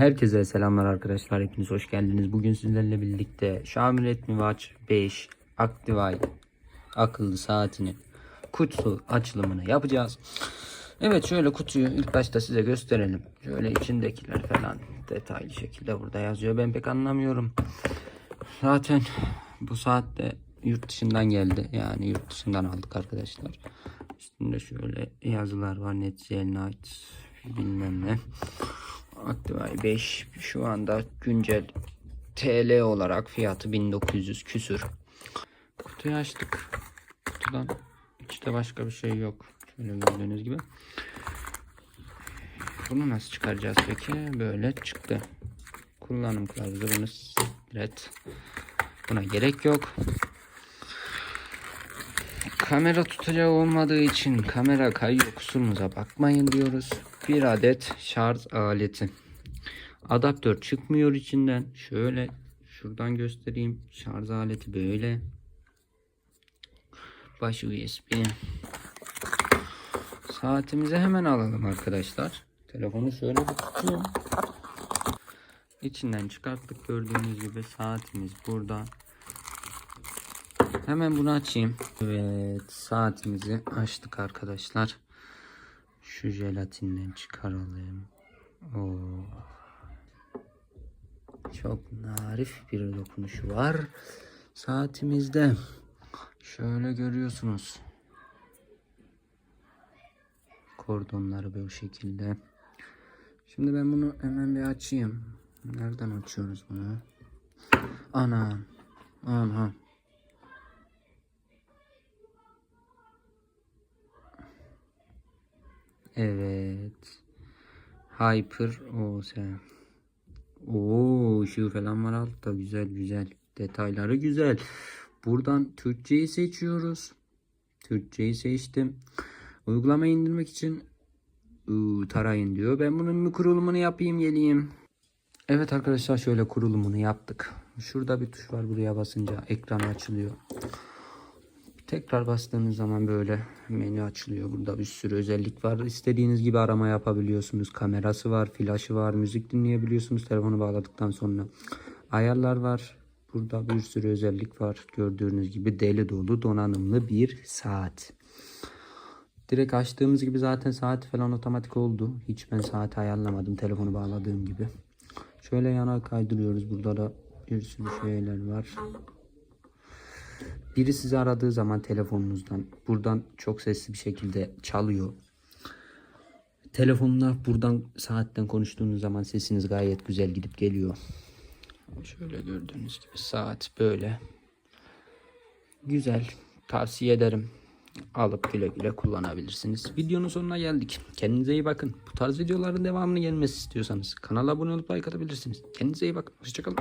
Herkese selamlar arkadaşlar. Hepiniz hoş geldiniz. Bugün sizlerle birlikte Xiaomi Redmi Watch 5 Active akıllı saatini kutusu açılımını yapacağız. Evet şöyle kutuyu ilk başta size gösterelim. Şöyle içindekiler falan detaylı şekilde burada yazıyor. Ben pek anlamıyorum. Zaten bu saatte yurt dışından geldi. Yani yurt dışından aldık arkadaşlar. Üstünde şöyle yazılar var. Netgel Night bilmem ne. Active 5 şu anda güncel TL olarak fiyatı 1900 küsür. Kutuyu açtık. Kutudan içte başka bir şey yok. Şöyle gördüğünüz gibi. Bunu nasıl çıkaracağız peki? Böyle çıktı. Kullanım kılavuzu bunu ret. Buna gerek yok. Kamera tutacağı olmadığı için kamera kayıyor kusurumuza bakmayın diyoruz. Bir adet şarj aleti. Adaptör çıkmıyor içinden. Şöyle şuradan göstereyim. Şarj aleti böyle. Baş USB. Saatimizi hemen alalım arkadaşlar. Telefonu şöyle bir tutayım. İçinden çıkarttık gördüğünüz gibi saatimiz burada. Hemen bunu açayım. Evet saatimizi açtık arkadaşlar. Şu jelatinden çıkaralım. Oo. Çok narif bir dokunuşu var. Saatimizde. Şöyle görüyorsunuz. Kordonları böyle şekilde. Şimdi ben bunu hemen bir açayım. Nereden açıyoruz bunu? Ana. Aha. Evet. Hyper OS. Oo, ışığı falan var altta. Güzel güzel. Detayları güzel. Buradan Türkçeyi seçiyoruz. Türkçeyi seçtim. Uygulamayı indirmek için ıı, tarayın diyor. Ben bunun bir kurulumunu yapayım geleyim. Evet arkadaşlar şöyle kurulumunu yaptık. Şurada bir tuş var buraya basınca ekran açılıyor. Tekrar bastığınız zaman böyle menü açılıyor. Burada bir sürü özellik var. İstediğiniz gibi arama yapabiliyorsunuz. Kamerası var, flaşı var, müzik dinleyebiliyorsunuz telefonu bağladıktan sonra. Ayarlar var. Burada bir sürü özellik var. Gördüğünüz gibi deli dolu donanımlı bir saat. Direkt açtığımız gibi zaten saat falan otomatik oldu. Hiç ben saati ayarlamadım telefonu bağladığım gibi. Şöyle yana kaydırıyoruz. Burada da bir sürü şeyler var. Biri sizi aradığı zaman telefonunuzdan buradan çok sesli bir şekilde çalıyor. Telefonla buradan saatten konuştuğunuz zaman sesiniz gayet güzel gidip geliyor. Şöyle gördüğünüz gibi saat böyle. Güzel. Tavsiye ederim. Alıp güle güle kullanabilirsiniz. Videonun sonuna geldik. Kendinize iyi bakın. Bu tarz videoların devamını gelmesi istiyorsanız kanala abone olup like atabilirsiniz. Kendinize iyi bakın. Hoşçakalın.